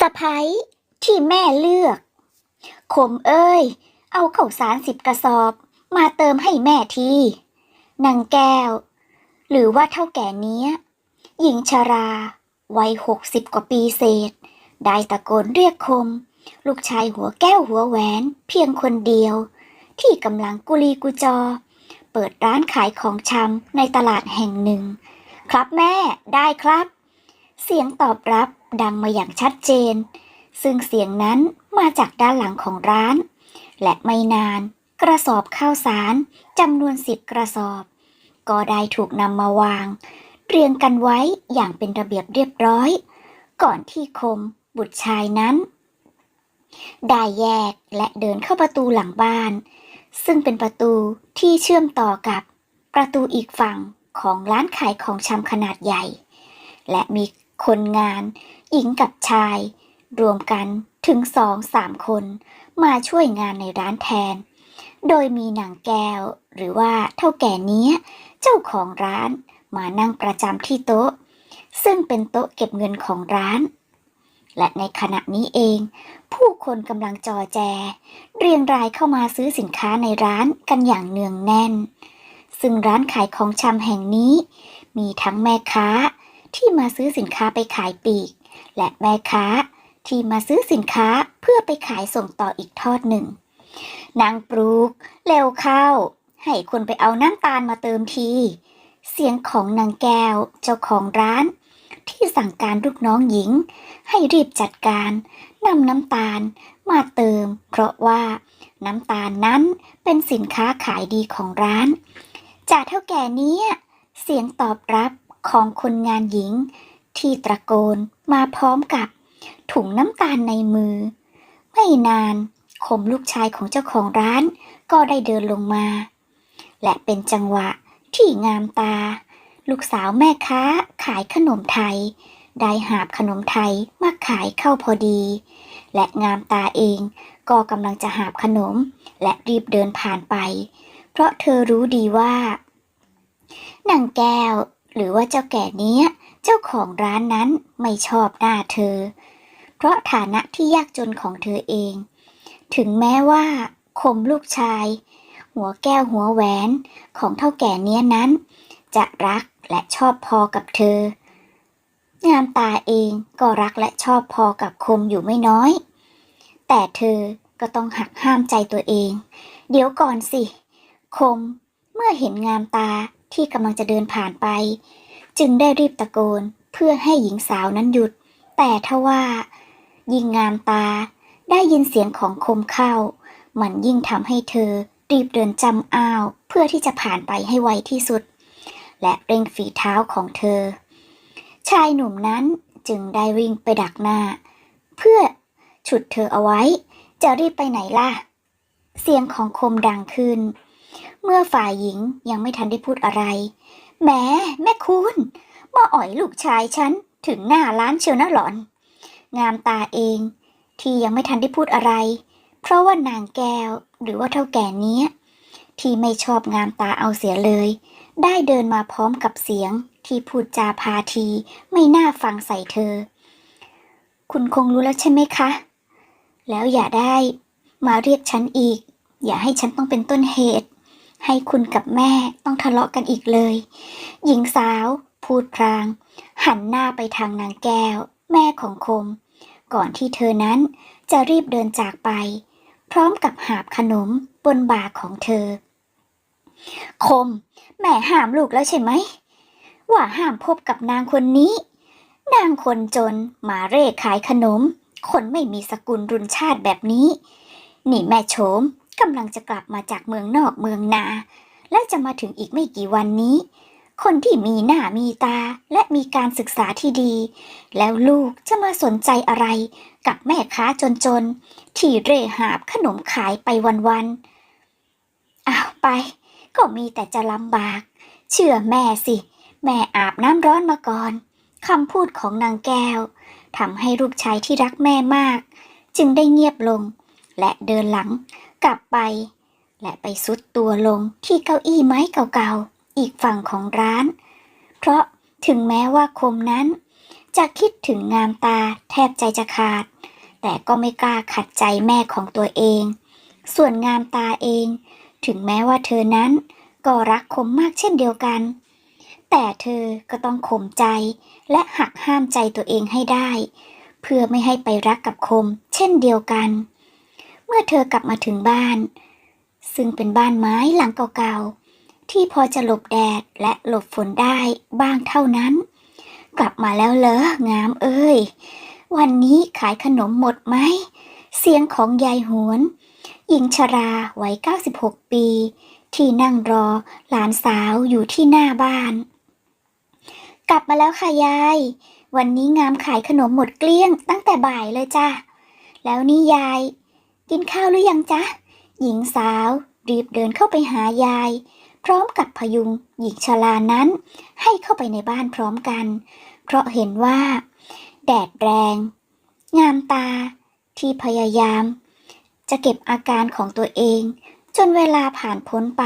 สะพ้ยที่แม่เลือก ขมเอ้ย เอาข้าวสารสิบกระสอบ มาเติมให้แม่ทีนางแก้ว หรือว่าเท่าแก่เนี้ย หญิงชรา วัยหกสิบกว่าปีเศษ ได้ตะโกนเรียกคม ลูกชายหัวแก้วหัวแหวนเพียงคนเดียว ที่กำลังกุลีกุจอ เปิดร้านขายของชำในตลาดแห่งหนึ่ง ครับแม่ได้ครับ เสียงตอบรับ ดังมาอย่างชัดเจน ซึ่งเสียงนั้นมาจากด้านหลังของร้าน และไม่นาน กระสอบข้าวสารจำนวนสิบกระสอบ ก็ได้ถูกนำมาวาง เรียงกันไว้อย่างเป็นระเบียบเรียบร้อย ก่อนที่คมบุตรชายนั้น ได้แยกและเดินเข้าประตูหลังบ้าน ซึ่งเป็นประตูที่เชื่อมต่อกับประตูอีกฝั่งของร้านขายของชำขนาดใหญ่ และมี คนงาน หญิงกับชาย รวมกันถึงสองสามคนมาช่วยงานในร้านแทน โดยมีนางแก้ว หรือว่าเท่าแก่เนี้ย เจ้าของร้านมานั่งประจำที่โต๊ะ ซึ่งเป็นโต๊ะเก็บเงินของร้าน และในขณะนี้เอง ผู้คนกำลังจอแจ เรียงรายเข้ามาซื้อสินค้าในร้านกันอย่างเนืองแน่น ซึ่งร้านขายของชำแห่งนี้ มีทั้งแม่ค้า ที่มาซื้อสินค้าไปขายปีก และแม่ค้าที่มาซื้อสินค้าเพื่อไปขายส่งต่ออีกทอดหนึ่ง นางปลูก เร็วเข้า ให้คนไปเอาน้ำตาลมาเติมที เสียงของนางแก้วเจ้าของร้าน ที่สั่งการลูกน้องหญิง ให้รีบจัดการนำน้ำตาลมาเติม เพราะว่าน้ำตาลนั้นเป็นสินค้าขายดีของร้าน จากเท่าแก่นี้เสียงตอบรับ ของคนงานหญิง ที่ตะโกนมาพร้อมกับถุงน้ำตาลในมือ ไม่นานคมลูกชายของเจ้าของร้านก็ได้เดินลงมา และเป็นจังหวะที่งามตา ลูกสาวแม่ค้าขายขนมไทย ได้หาบขนมไทยมาขายเข้าพอดี และงามตาเองก็กำลังจะหาบขนม และรีบเดินผ่านไป เพราะเธอรู้ดีว่า นางแก้ว หรือว่าเจ้าแก่เนี้ย เจ้าของร้านนั้นไม่ชอบหน้าเธอ เพราะฐานะที่ยากจนของเธอเอง ถึงแม้ว่า คมลูกชาย หัวแก้วหัวแหวนของเท่าแก่เนี้ยนั้น จะรักและชอบพอกับเธอ งามตาเองก็รักและชอบพอกับคมอยู่ไม่น้อย แต่เธอก็ต้องหักห้ามใจตัวเอง เดี๋ยวก่อนสิ คมเมื่อเห็นงามตา ที่กำลังจะเดินผ่านไป จึงได้รีบตะโกนเพื่อให้หญิงสาวนั้นหยุด แต่ทว่า ยิ่งงามตา ได้ยินเสียงของคมเข้า มันยิ่งทำให้เธอรีบเดินจำอ้าวเพื่อที่จะผ่านไปให้ไวที่สุด และเร่งฝีเท้าของเธอ ชายหนุ่มนั้นจึงได้วิ่งไปดักหน้า เพื่อฉุดเธอเอาไว้ จะรีบไปไหนล่ะ เสียงของคมดังขึ้น เมื่อฝ่ายหญิงยังไม่ทันได้พูดอะไรแหมแม่คุณมาอ่อยลูกชายฉันถึงหน้าร้านเชียวนะหลอน งามตาเอง ที่ยังไม่ทันได้พูดอะไร เพราะว่านางแก้วหรือว่าเท่าแก่นี้ที่ไม่ชอบงามตาเอาเสียเลย ได้เดินมาพร้อมกับเสียงที่พูดจาพาทีไม่น่าฟังใส่เธอ คุณคงรู้แล้วใช่ไหมคะ แล้วอย่าได้ มาเรียกฉันอีก อย่าให้ฉันต้องเป็นต้นเหตุ ให้คุณกับแม่ต้องทะเลาะกันอีกเลย หญิงสาวพูดพราง หันหน้าไปทางนางแก้ว แม่ของคม ก่อนที่เธอนั้นจะรีบเดินจากไป พร้อมกับหาบขนมบนบ่าของเธอ คม แม่ห้ามลูกแล้วใช่ไหม ว่าห้ามพบกับนางคนนี้ นางคนจนมาเร่ขายขนม คนไม่มีสกุลรุนชาติแบบนี้ นี่แม่โฉม กำลังจะกลับมาจากเมืองนอกเมืองนา และจะมาถึงอีกไม่กี่วันนี้ คนที่มีหน้ามีตาและมีการศึกษาที่ดี แล้วลูกจะมาสนใจอะไรกับแม่ค้าจนๆ ที่เร่หาบขนมขายไปวันๆอ้าวไป ก็มีแต่จะลำบาก เชื่อแม่สิ แม่อาบน้ำร้อนมาก่อนคำพูดของนางแก้วทำให้ลูกชายที่รักแม่มาก จึงได้เงียบลง และเดินหลัง กลับไป และไปซุดตัวลงที่เก้าอี้ไม้เก่าๆ อีกฝั่งของร้าน เพราะถึงแม้ว่าคมนั้นจะคิดถึงงามตาแทบใจจะขาด แต่ก็ไม่กล้าขัดใจแม่ของตัวเอง ส่วนงามตาเอง ถึงแม้ว่าเธอนั้นก็รักคมมากเช่นเดียวกัน แต่เธอก็ต้องข่มใจและหักห้ามใจตัวเองให้ได้ เพื่อไม่ให้ไปรักกับคมเช่นเดียวกัน เมื่อเธอกลับมาถึงบ้าน ซึ่งเป็นบ้านไม้หลังเก่าๆ ที่พอจะหลบแดดและหลบฝนได้บ้างเท่านั้น กลับมาแล้วเหรองามเอ้ย วันนี้ขายขนมหมดไหม เสียงของยายหวนหญิงชราวัย 96 ปี ที่นั่งรอหลานสาวอยู่ที่หน้าบ้าน กลับมาแล้วค่ะยาย วันนี้งามขายขนมหมดเกลี้ยงตั้งแต่บ่ายเลยจ้ะแล้วนี่ยาย กินข้าวหรือยังจ๊ะ หญิงสาวรีบเดินเข้าไปหายาย พร้อมกับพยุงหญิงชรานั้น ให้เข้าไปในบ้านพร้อมกัน เพราะเห็นว่า แดดแรง งามตาที่พยายาม จะเก็บอาการของตัวเอง จนเวลาผ่านพ้นไป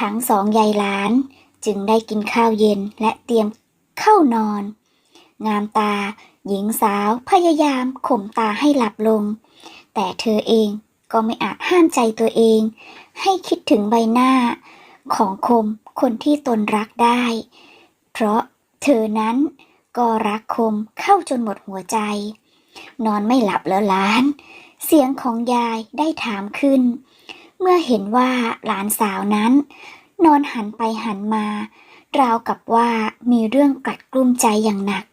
ทั้งสองยายหลานจึงได้กินข้าวเย็นและเตรียมเข้านอน งามตาหญิงสาวพยายามข่มตาให้หลับลง แต่เธอเองก็ไม่อาจห้ามใจตัวเอง ให้คิดถึงใบหน้า ของคมคนที่ตนรักได้ เพราะเธอนั้นก็รักคมเข้าจนหมดหัวใจ นอนไม่หลับแล้วหลาน เสียงของยายได้ถามขึ้น เมื่อเห็นว่าหลานสาวนั้น นอนหันไปหันมา ราวกับว่ามีเรื่องกัดกลุ้มใจอย่างหนัก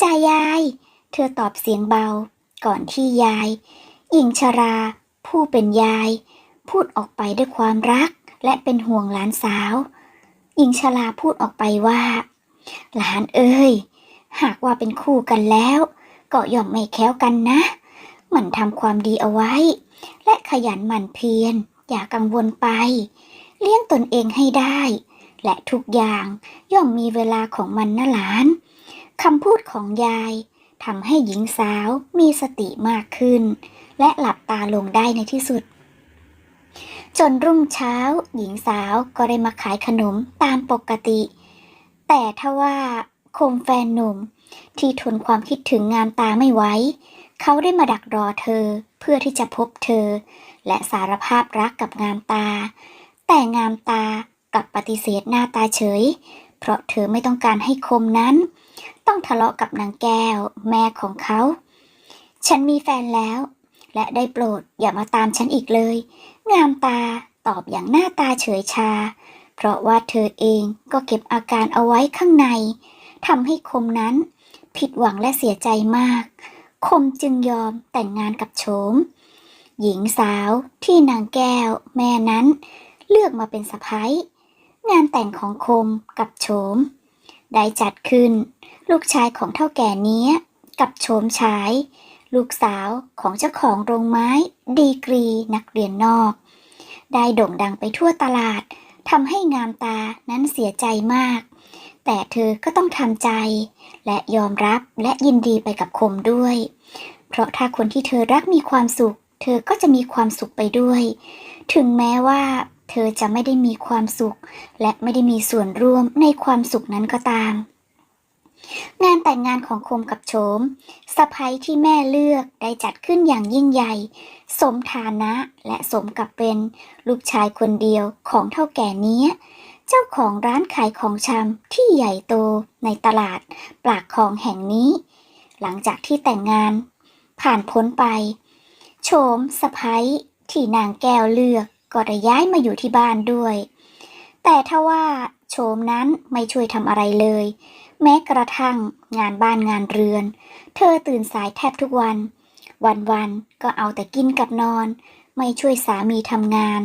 จ่ายาย เธอตอบเสียงเบาก่อนที่ยาย หญิงชรา ผู้เป็นยาย พูดออกไปด้วยความรักและเป็นห่วงหลานสาว หญิงชราพูดออกไปว่า หลานเอ้ย หากว่าเป็นคู่กันแล้ว ก็ย่อมไม่แค้วกันนะ มันทำความดีเอาไว้ และขยันหมั่นเพียร อย่ากังวลไป เลี้ยงตนเองให้ได้ และทุกอย่างย่อมมีเวลาของมันนะหลานคำพูดของยาย ทำให้หญิงสาวมีสติมากขึ้น และหลับตาลงได้ในที่สุด จนรุ่งเช้า หญิงสาวก็ได้มาขายขนมตามปกติ แต่ถ้าว่าคมแฟนหนุ่มที่ทนความคิดถึงงามตาไม่ไหวเขาได้มาดักรอเธอเพื่อที่จะพบเธอ และสารภาพรักกับงามตา แต่งามตากลับปฏิเสธหน้าตาเฉย เพราะเธอไม่ต้องการให้คมนั้น ต้องทะเลาะกับนางแก้ว แม่ของเขา ฉันมีแฟนแล้ว และได้โปรดอย่ามาตามฉันอีกเลย งามตาตอบอย่างหน้าตาเฉยชา เพราะว่าเธอเองก็เก็บอาการเอาไว้ข้างในทำให้คมนั้น ผิดหวังและเสียใจมาก คมจึงยอมแต่งงานกับโฉม หญิงสาวที่นางแก้ว แม่นั้น เลือกมาเป็นสะพ้ายงานแต่งของคมกับโฉม ได้จัดขึ้น ลูกชายของเท่าแก่นี้กับโฉมชาย ลูกสาวของเจ้าของโรงไม้ ดีกรีนักเรียนนอก ได้โด่งดังไปทั่วตลาดทำให้งามตานั้นเสียใจมาก แต่เธอก็ต้องทำใจ และยอมรับและยินดีไปกับคมด้วย เพราะถ้าคนที่เธอรักมีความสุข เธอก็จะมีความสุขไปด้วย ถึงแม้ว่า เธอจะไม่ได้มีความสุข และไม่ได้มีส่วนร่วมในความสุขนั้นก็ตาม งานแต่งงานของคมกับโฉมสะพ้ยที่แม่เลือกได้จัดขึ้นอย่างยิ่งใหญ่ สมฐานะและสมกับเป็นลูกชายคนเดียวของเท่าแก่นี้เจ้าของร้านขายของชำที่ใหญ่โตในตลาดปากคลองแห่งนี้ หลังจากที่แต่งงาน ผ่านพ้นไป โฉมสะพ้ยที่นางแก้วเลือก ก็ได้ย้ายมาอยู่ที่บ้านด้วย แต่ถ้าว่าโฉมนั้นไม่ช่วยทำอะไรเลย แม้กระทั่งงานบ้านงานเรือน เธอตื่นสายแทบทุกวัน วันๆก็เอาแต่กินกับนอน ไม่ช่วยสามีทำงาน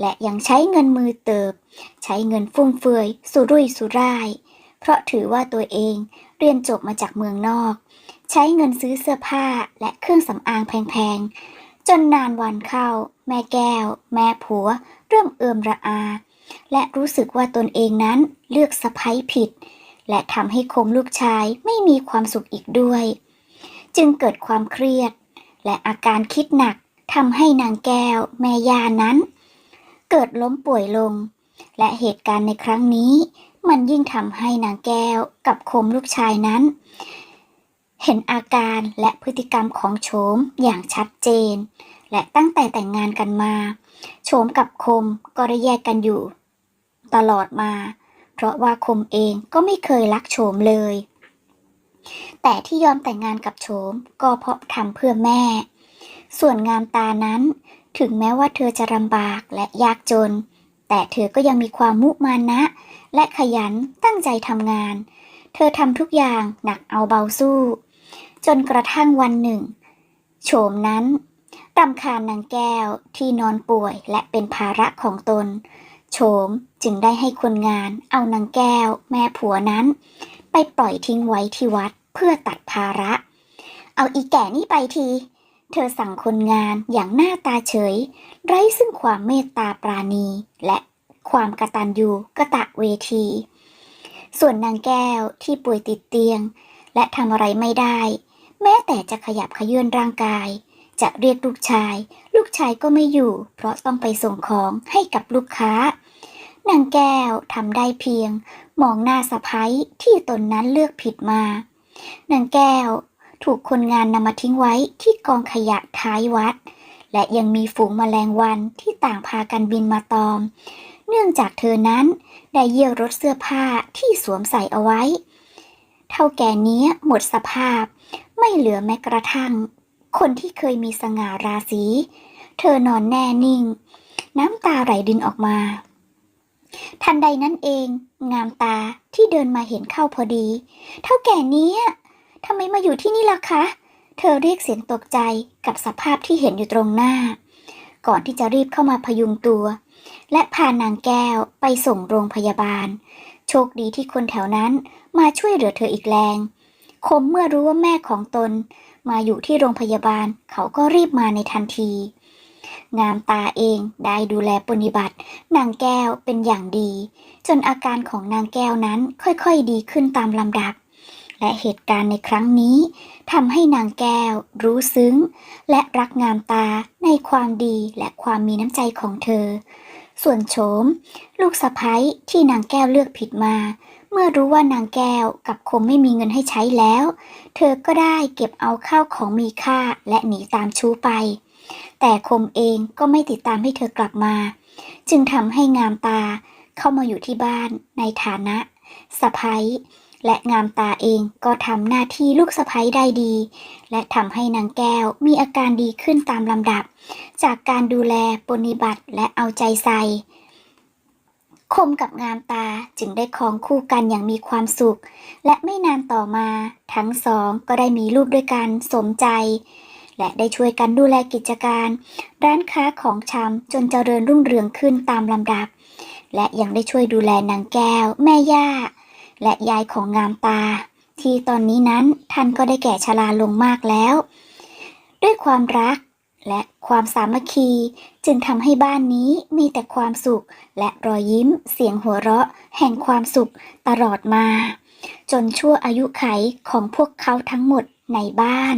และยังใช้เงินมือเติบ ใช้เงินฟุ่มเฟือยสุรุ่ยสุร่าย เพราะถือว่าตัวเองเรียนจบมาจากเมืองนอก ใช้เงินซื้อเสื้อผ้าและเครื่องสำอางแพงๆ จนนานวันเข้า แม่แก้ว แม่ผัว เริ่มเอือมระอา และรู้สึกว่าตนเองนั้นเลือกสะพ้ยผิด และทำให้คมลูกชายไม่มีความสุขอีกด้วย จึงเกิดความเครียด และอาการคิดหนักทำให้นางแก้ว แม่ยานั้น เกิดล้มป่วยลง และเหตุการณ์ในครั้งนี้ มันยิ่งทำให้นางแก้วกับคมลูกชายนั้น เห็นอาการและพฤติกรรมของโฉมอย่างชัดเจน และตั้งแต่แต่งงานกันมา โฉมกับคมก็ได้แยกกันอยู่ ตลอดมา เพราะว่าคมเองก็ไม่เคยรักโฉมเลย แต่ที่ยอมแต่งงานกับโฉมก็เพราะทำเพื่อแม่ ส่วนงามตานั้น ถึงแม้ว่าเธอจะลำบากและยากจน แต่เธอก็ยังมีความมุมานะ และขยันตั้งใจทำงาน เธอทำทุกอย่างหนักเอาเบาสู้ จนกระทั่งวันหนึ่ง โฉมนั้นรำคาญนางแก้วที่นอนป่วยและเป็นภาระของตน โฉมจึงได้ให้คนงานเอานางแก้ว แม่ผัวนั้น ไปปล่อยทิ้งไว้ที่วัดเพื่อตัดภาระ เอาอีแก่นี่ไปที เธอสั่งคนงานอย่างหน้าตาเฉย ไร้ซึ่งความเมตตาปราณีและความกระตัญญูกะตะเวที ส่วนนางแก้วที่ป่วยติดเตียง และทำอะไรไม่ได้ แม้แต่จะขยับขยื่นร่างกาย จะเรียกลูกชาย ลูกชายก็ไม่อยู่ เพราะต้องไปส่งของให้กับลูกค้านางแก้วทำได้เพียง มองหน้าสะพ้ยที่ตนนั้นเลือกผิดมานางแก้วถูกคนงานนำมาทิ้งไว้ที่กองขยะท้ายวัด และยังมีฝูงแมลงวันที่ต่างพากันบินมาตอม เนื่องจากเธอนั้นได้เยี่ยวรถเสื้อผ้าที่สวมใส่เอาไว้ ท่าแก่นี้หมดสภาพ ไม่เหลือแม้กระทั่ง คนที่เคยมีสง่าราศี เธอนอนแน่นิ่ง น้ำตาไหลดินออกมา ทันใดนั้นเอง งามตาที่เดินมาเห็นเข้าพอดี เท่าแก่นี้ทำไมมาอยู่ที่นี่ล่ะคะ เธอเรียกเสียงตกใจกับสภาพที่เห็นอยู่ตรงหน้า ก่อนที่จะรีบเข้ามาพยุงตัว และพานางแก้วไปส่งโรงพยาบาล โชคดีที่คนแถวนั้นมาช่วยเหลือเธออีกแรง คมเมื่อรู้ว่าแม่ของตน มาอยู่ที่โรงพยาบาลเขาก็รีบมาในทันที งามตาเองได้ดูแลปฏิบัติ นางแก้วเป็นอย่างดี จนอาการของนางแก้วนั้นค่อยๆดีขึ้นตามลำดับ และเหตุการณ์ในครั้งนี้ทำให้นางแก้ว รู้ซึ้ง และรักงามตาในความดีและความมีน้ำใจของเธอ ส่วนโฉม ลูกสะพ้ยที่นางแก้วเลือกผิดมา เมื่อรู้ว่านางแก้วกับคมไม่มีเงินให้ใช้แล้ว เธอก็ได้เก็บเอาข้าวของมีค่าและหนีตามชู้ไป แต่คมเองก็ไม่ติดตามให้เธอกลับมา จึงทำให้งามตาเข้ามาอยู่ที่บ้านในฐานะสะพ้ย และงามตาเองก็ทำหน้าที่ลูกสะพ้ได้ดี และทำให้นางแก้วมีอาการดีขึ้นตามลำดับ จากการดูแลปฏิบัติและเอาใจใส่คมกับงามตาจึงได้คองคู่กันอย่างมีความสุข และไม่นานต่อมา ทั้งสองก็ได้มีลูกด้วยกันสมใจ และได้ช่วยกันดูแลกิจการ ร้านค้าของชำจนเจริญรุ่งเรืองขึ้นตามลำดับ และยังได้ช่วยดูแลนางแก้ว แม่ย่า และยายของงามตา ที่ตอนนี้นั้นท่านก็ได้แก่ชราลงมากแล้ว ด้วยความรักและความสามัคคีจึงทำให้บ้านนี้มีแต่ความสุข และรอยยิ้มเสียงหัวเราะ แห่งความสุขตลอดมา จนชั่วอายุไขของพวกเขาทั้งหมดในบ้าน